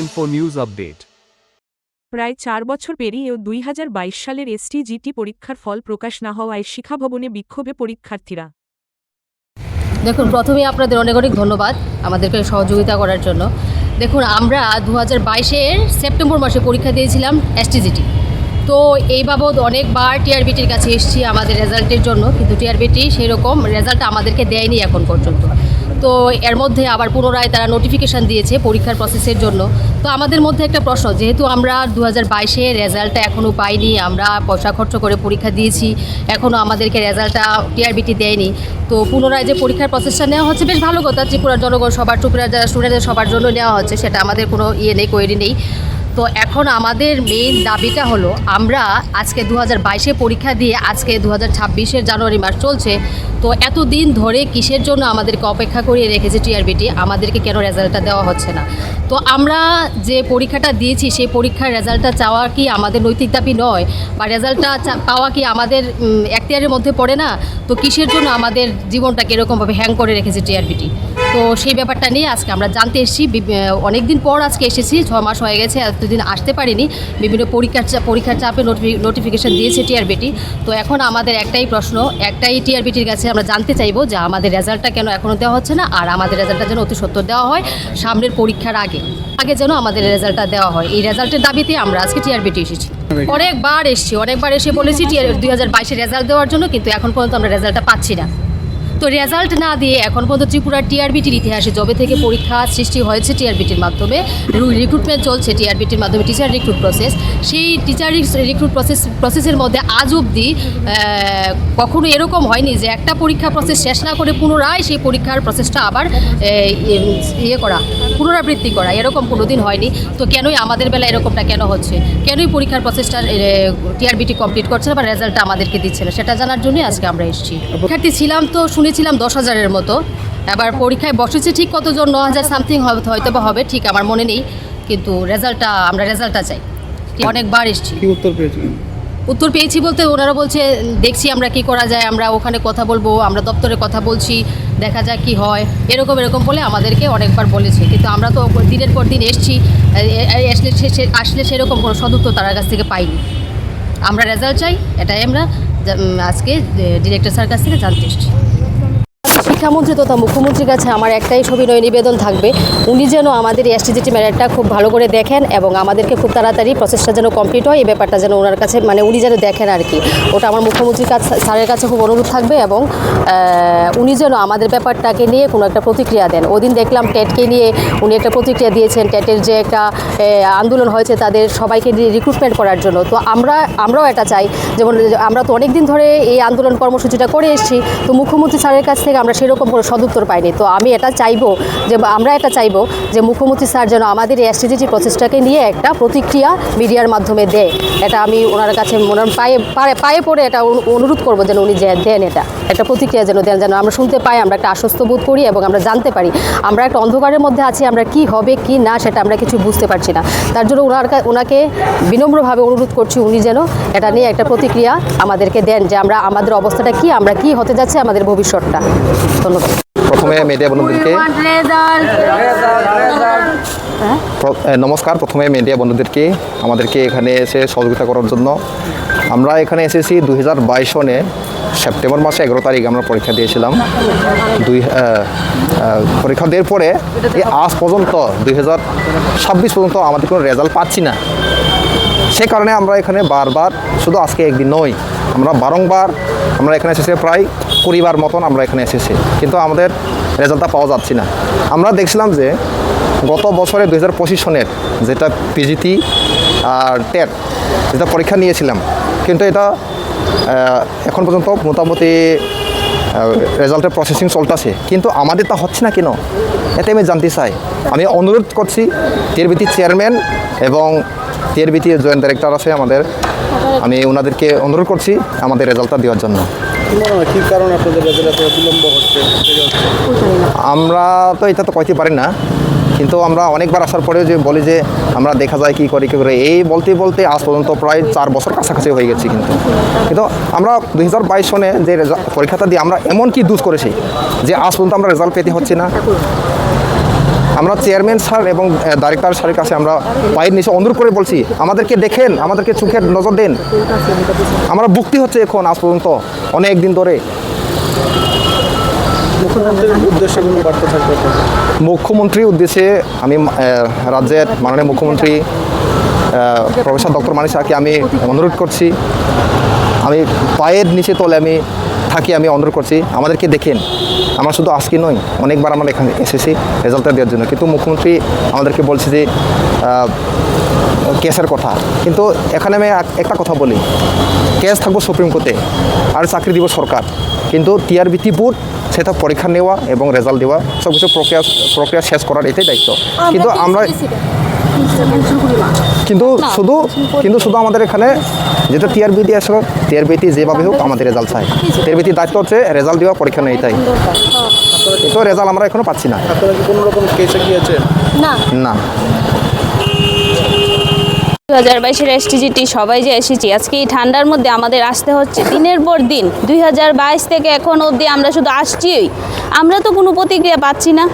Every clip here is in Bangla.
Info News Update. প্রায় চার বছর পেরিয়েও দুই হাজার বাইশ সালের এসটিজিটি পরীক্ষার ফল প্রকাশ না হওয়ায় শিক্ষা ভবনে বিক্ষোভে পরীক্ষার্থীরা। দেখুন প্রথমেই আপনাদের অনেক অনেক ধন্যবাদ আমাদেরকে সহযোগিতা করার জন্য। দেখুন আমরা দু হাজার বাইশের সেপ্টেম্বর মাসে পরীক্ষা দিয়েছিলাম এসটিজিটি তো এই বাবদ অনেকবার টিআরবিটির কাছে এসেছি আমাদের রেজাল্টের জন্য কিন্তু টিআরবিটি সেই রকম রেজাল্ট আমাদেরকে দেয়নি এখন পর্যন্ত। তো এর মধ্যে আবার পুনরায় তারা নোটিফিকেশান দিয়েছে পরীক্ষার প্রসেসের জন্য। তো আমাদের মধ্যে একটা প্রশ্ন, যেহেতু আমরা দু হাজার বাইশে রেজাল্টটা এখনও পাইনি, আমরা পয়সা খরচ করে পরীক্ষা দিয়েছি এখনও আমাদেরকে রেজাল্টটা টিআরবিটি দেয়নি, তো পুনরায় যে পরীক্ষার প্রসেসটা নেওয়া হচ্ছে, বেশ ভালো কথা, ত্রিপুরার জনগণ সবার ত্রিপুরার যারা স্টুডেন্টদের সবার জন্য নেওয়া হচ্ছে, সেটা আমাদের কোনো ইয়ে নেই কোয়েরি নেই। তো এখন আমাদের মেইন দাবিটা হলো, আমরা আজকে দু হাজার পরীক্ষা দিয়ে আজকে দু হাজার জানুয়ারি মাস চলছে তো এতদিন ধরে কিসের জন্য আমাদেরকে অপেক্ষা করিয়ে রেখেছে টিআরবিটি? আমাদেরকে কেন রেজাল্টটা দেওয়া হচ্ছে না? তো আমরা যে পরীক্ষাটা দিয়েছি সেই পরীক্ষার রেজাল্টটা চাওয়া কি আমাদের নৈতিক দাবি নয়? বা রেজাল্টটা পাওয়া কি আমাদের উম, এখতিয়ারের মধ্যে পড়ে না? তো কিসের জন্য আমাদের জীবনটাকে এরকমভাবে হ্যাং করে রেখেছে টিআরবিটি? তো সেই ব্যাপারটা নিয়ে আজকে আমরা জানতে এসেছি। অনেক দিন পর আজকে এসেছি ছ মাস হয়ে গেছে এতদিন আসতে পারিনি। বিভিন্ন পরীক্ষার পরীক্ষার চাপে নোটিফিকেশন দিয়েছে টিআরবিটি। তো এখন আমাদের একটাই প্রশ্ন একটাই টিআরবিটির কাছে আমরা জানতে চাইব যে আমাদের রেজাল্টটা কেন এখনও দেওয়া হচ্ছে না আর আমাদের রেজাল্টটা যেন অতি সত্য দেওয়া হয় সামনের পরীক্ষার আগে। আগে যেন আমাদের রেজাল্টটা দেওয়া হয়। এই রেজাল্টের দাবিতে আমরা আজকে টিআরবিটি এসেছি। অনেকবার এসেছি, অনেকবার এসে বলেছি টিআর দুই হাজার বাইশে রেজাল্ট দেওয়ার জন্য, কিন্তু এখন পর্যন্ত আমরা রেজাল্টটা পাচ্ছি না। তো রেজাল্ট না দিয়ে এখন পর্যন্ত ত্রিপুরার টিআরবিটির ইতিহাসে যবে থেকে পরীক্ষা সৃষ্টি হয়েছে টিআরবিটির মাধ্যমে রিক্রুটমেন্ট চলছে টিআরবিটির মাধ্যমে টিচার রিক্রুট প্রসেস সেই টিচার রিক্রুট প্রসেস প্রসেসের মধ্যে আজ অবধি কখনো এরকম হয়নি যে একটা পরীক্ষা প্রসেস শেষ না করে পুনরায় সেই পরীক্ষার প্রসেসটা আবার ইয়ে করা পুনরাবৃত্তি করা এরকম কোনো দিন হয়নি। তো কেনই আমাদের বেলা এরকমটা কেন হচ্ছে? কেনই পরীক্ষার প্রসেসটা টিআরবিটি কমপ্লিট করছে না বা রেজাল্টটা আমাদেরকে দিচ্ছে না? সেটা জানার জন্যই আজকে আমরা এসেছি। পরীক্ষার্থী ছিলাম তো শুনেছিলাম দশ হাজারের মতো। এবার পরীক্ষায় বসেছে ঠিক কতজন ন হাজার সামথিং হয়তো বা হবে ঠিক আমার মনে নেই। কিন্তু রেজাল্টটা আমরা রেজাল্টটা চাই। অনেকবার এসেছি। কি উত্তর পেয়েছিলেন উত্তর পেয়েছি বলতে ওনারা বলছে দেখছি আমরা কি করা যায় আমরা ওখানে কথা বলব আমরা দপ্তরে কথা বলছি দেখা যাক কি হয়। এরকম এরকম বলে আমাদেরকে অনেকবার বলেছে। কিন্তু আমরা তো দিনের পর দিন এসছি আসলে আসলে সেরকম কোনো সদুত্তর তার কাছ থেকে পাইনি। আমরা রেজাল্ট চাই এটাই আমরা আজকে ডিরেক্টর স্যার কাছ থেকে জানতে এসেছি। তথা মুখ্যমন্ত্রীর কাছে আমার একটাই সবিনয় নিবেদন থাকবে, উনি যেন আমাদের এসটিজিটি ম্যাটারটা খুব ভালো করে দেখেন এবং আমাদেরকে খুব তাড়াতাড়ি প্রসেসটা যেন কমপ্লিট হয়, এই ব্যাপারটা যেন ওনার কাছে মানে উনি যেন দেখেন আর কি। ওটা আমার মুখ্যমন্ত্রীর কাছে, স্যারের কাছে খুব অনুরোধ থাকবে এবং উনি যেন আমাদের ব্যাপারটাকে নিয়ে কোনো একটা প্রতিক্রিয়া দেন। ওদিন দেখলাম টেটকে নিয়ে উনি একটা প্রতিক্রিয়া দিয়েছেন, টেটের যে একটা আন্দোলন হয়েছে তাদের সবাইকে নিয়ে রিক্রুটমেন্ট করার জন্য। তো আমরা, আমরাও এটা চাই, যেমন আমরা তো অনেক দিন ধরে এই আন্দোলন কর্মসূচিটা করে এসেছি, তো মুখ্যমন্ত্রী স্যারের কাছ থেকে আমরা সেরকম কোনো সদুত্তর পাইনি। তো আমি এটা চাইব যে, আমরা এটা চাইব যে, মুখ্যমন্ত্রী স্যার যেন আমাদের এই এসটিজিটি প্রসেসটাকে নিয়ে একটা প্রতিক্রিয়া মিডিয়ার মাধ্যমে দেয়। এটা আমি ওনার কাছে ওনার পায়ে, পায়ে- পড়ে এটা অনু- অনুরোধ করব যেন উনি যে, দেন এটা। একটা প্রতিক্রিয়া যেন দেন, যেন আমরা শুনতে পাই, আমরা একটা আশ্বস্ত বোধ করি এবং আমরা জানতে পারি আমরা একটা অন্ধকারের মধ্যে আছি, আমরা কি হবে, কি না, সেটা আমরা কিছু বুঝতে পারছি না। তার জন্য ওনার ওনাকে বিনম্রভাবে অনুরোধ করছি উনি যেন এটা নিয়ে একটা প্রতিক্রিয়া আমাদেরকে দেন যে, আমরা, আমাদের অবস্থাটা কি, আমরা কি হতে যাচ্ছে আমাদের ভবিষ্যৎটা। ধন্যবাদ প্রথমে মিডিয়া বন্ধুদেরকে নমস্কার প্রথমে মিডিয়া বন্ধুদেরকে আমাদেরকে এখানে এসে সহযোগিতা করার জন্য। আমরা এখানে এসেছি দুই হাজার বাইশ সনে সেপ্টেম্বর মাসে এগারো তারিখ আমরা পরীক্ষা দিয়েছিলাম। দুই পরীক্ষা দেওয়ার পরে আজ পর্যন্ত দুই হাজার ছাব্বিশ পর্যন্ত আমাদের কোনো রেজাল্ট পাচ্ছি না। সে কারণে আমরা এখানে বারবার শুধু আজকে একদিন নই আমরা বারংবার আমরা এখানে এসেছি প্রায় পরিবার মতন আমরা এখানে এসেছি। কিন্তু আমাদের রেজাল্টটা পাওয়া যাচ্ছে না। আমরা দেখছিলাম যে গত বছরে দু হাজার পঁচিশ সনের যেটা পিজিটি আর টেট, যেটা পরীক্ষা নিয়েছিলাম, কিন্তু এটা এখন পর্যন্ত মোটামুটি রেজাল্টের প্রসেসিং চলতেছে। কিন্তু আমাদের তা হচ্ছে না কেন? এতে আমি জানতে চাই। আমি অনুরোধ করছি টিআরবিটি চেয়ারম্যান এবং টিআরবিটি জয়েন্ট ডাইরেক্টর আছে আমাদের। আমি ওনাদেরকে অনুরোধ করছি আমাদের রেজাল্টটা দেওয়ার জন্য। কি কারণে রেজাল্ট হচ্ছে? আমরা তো এটা তো কইতে পারি না, কিন্তু আমরা অনেকবার আসার পরে যে বলি যে আমরা দেখা যায় কি করি, কী করে, এই বলতে বলতে আজ পর্যন্ত প্রায় চার বছর কাছাকাছি হয়ে গেছি কিন্তু। কিন্তু আমরা দুই হাজার বাইশ সনে যে পরীক্ষাটা দিয়ে আমরা এমন কি দুষ করেছি যে আজ পর্যন্ত আমরা রেজাল্ট পেতে হচ্ছে না? আমরা চেয়ারম্যান স্যার এবং ডাইরেক্টর স্যারের কাছে আমরা পায়ের নিচে অনুরোধ করে বলছি আমাদেরকে দেখেন আমাদেরকে চোখের নজর দেন। আমরা ভুক্তি হচ্ছে এখন আজ পর্যন্ত অনেক দিন ধরে। মুখ্যমন্ত্রীর উদ্দেশ্যে আমি রাজ্যের মাননীয় মুখ্যমন্ত্রী প্রফেসর ডক্টর মানিক আমি অনুরোধ করছি। আমি পায়ের নিচে তলে আমি থাকি আমি অনুরোধ করছি আমাদেরকে দেখেন। আমরা শুধু আজকে নয় অনেকবার আমরা এখানে এসেছি রেজাল্টটা দেওয়ার জন্য। কিন্তু মুখ্যমন্ত্রী আমাদেরকে বলছে যে কেসের কথা। কিন্তু এখানে আমি এক- একটা কথা বলি। কেস থাকব সুপ্রিম কোর্টে আর চাকরি দিব সরকার। কিন্তু টিআরবিটি বোর্ড সেটা পরীক্ষা নেওয়া এবং রেজাল্ট দেওয়া সব কিছু প্রক্রিয়া প্রক্রিয়া শেষ করার এটাই দায়িত্ব। কিন্তু আমরা কিন্তু শুধু কিন্তু শুধু আমাদের এখানে যেটা টিআরবিটি আসলে টিআরবিটি যেভাবে হোক আমাদের রেজাল্ট চাই। টিআরবিটির দায়িত্ব হচ্ছে রেজাল্ট দেওয়া পরীক্ষা নেই তাই। কিন্তু রেজাল্ট আমরা এখনও পাচ্ছি না। কোনো রকম কেসে গিয়েছেন? না। না। দু হাজার বাইশের এসটিজিটি সবাই যে এসেছি আজকে এই ঠান্ডার মধ্যে আমাদের আসতে হচ্ছে দিনের পর দিন। দুই হাজার বাইশ থেকে এখন অবধি আমরা শুধু আসছি আমরা তো কোনো প্রতিক্রিয়া পাচ্ছি না।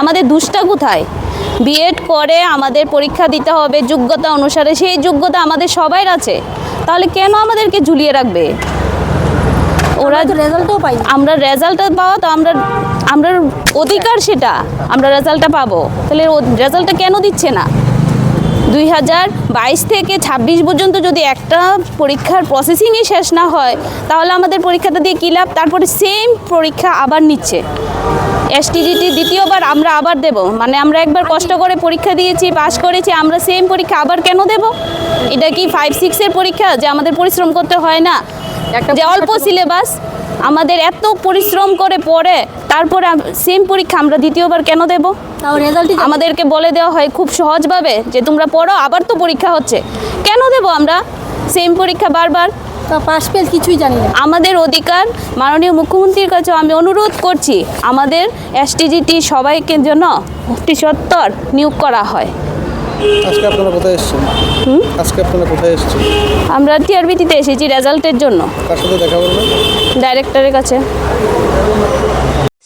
আমাদের দুষ্টা কোথায়? বিএড করে আমাদের পরীক্ষা দিতে হবে যোগ্যতা অনুসারে। সেই যোগ্যতা আমাদের সবাই আছে। তাহলে কেন আমাদেরকে ঝুলিয়ে রাখবে? ওরা রেজাল্টও পাই আমরা রেজাল্টটা পাওয়া তো আমরা আমরা অধিকার সেটা। আমরা রেজাল্টটা পাবো। তাহলে রেজাল্টটা কেন দিচ্ছে না? দুই হাজার বাইশ থেকে ছাব্বিশ পর্যন্ত যদি একটা পরীক্ষার প্রসেসিংই শেষ না হয় তাহলে আমাদের পরীক্ষাটা দিয়ে কী লাভ? তারপরে সেম পরীক্ষা আবার নিচ্ছে। এসটিজিটি দ্বিতীয়বার আমরা আবার দেব। মানে আমরা একবার কষ্ট করে পরীক্ষা দিয়েছি পাশ করেছি আমরা সেম পরীক্ষা আবার কেন দেব? এটা কি ফাইভ সিক্সের পরীক্ষা যে আমাদের পরিশ্রম করতে হয় না? একটা যে অল্প সিলেবাস আমাদের এত পরিশ্রম করে পড়ে তারপরে সেম পরীক্ষা আমরা দ্বিতীয়বার কেন দেব? তাও রেজাল্টই আমাদেরকে বলে দেওয়া হয় খুব সহজভাবে যে তোমরা পড়ো আবার তো পরীক্ষা হচ্ছে। কেন দেব আমরা? সেম পরীক্ষা বারবার? পাস ফেল কিছুই জানি না। আমাদের অধিকার মাননীয় মুখ্যমন্ত্রীর কাছে আমি অনুরোধ করছি আমাদের এসটিজিটি সবাইকে জন্য অতি সত্তর নিয়োগ করা হয়। আজকে আপনারা কোথায় এসেছেন? আজকে আপনারা কোথায় এসেছেন? আমরা টিআরবিটিতে এসেছি রেজাল্টের জন্য। কার সাথে দেখা করবেন? ডাইরেক্টরের কাছে।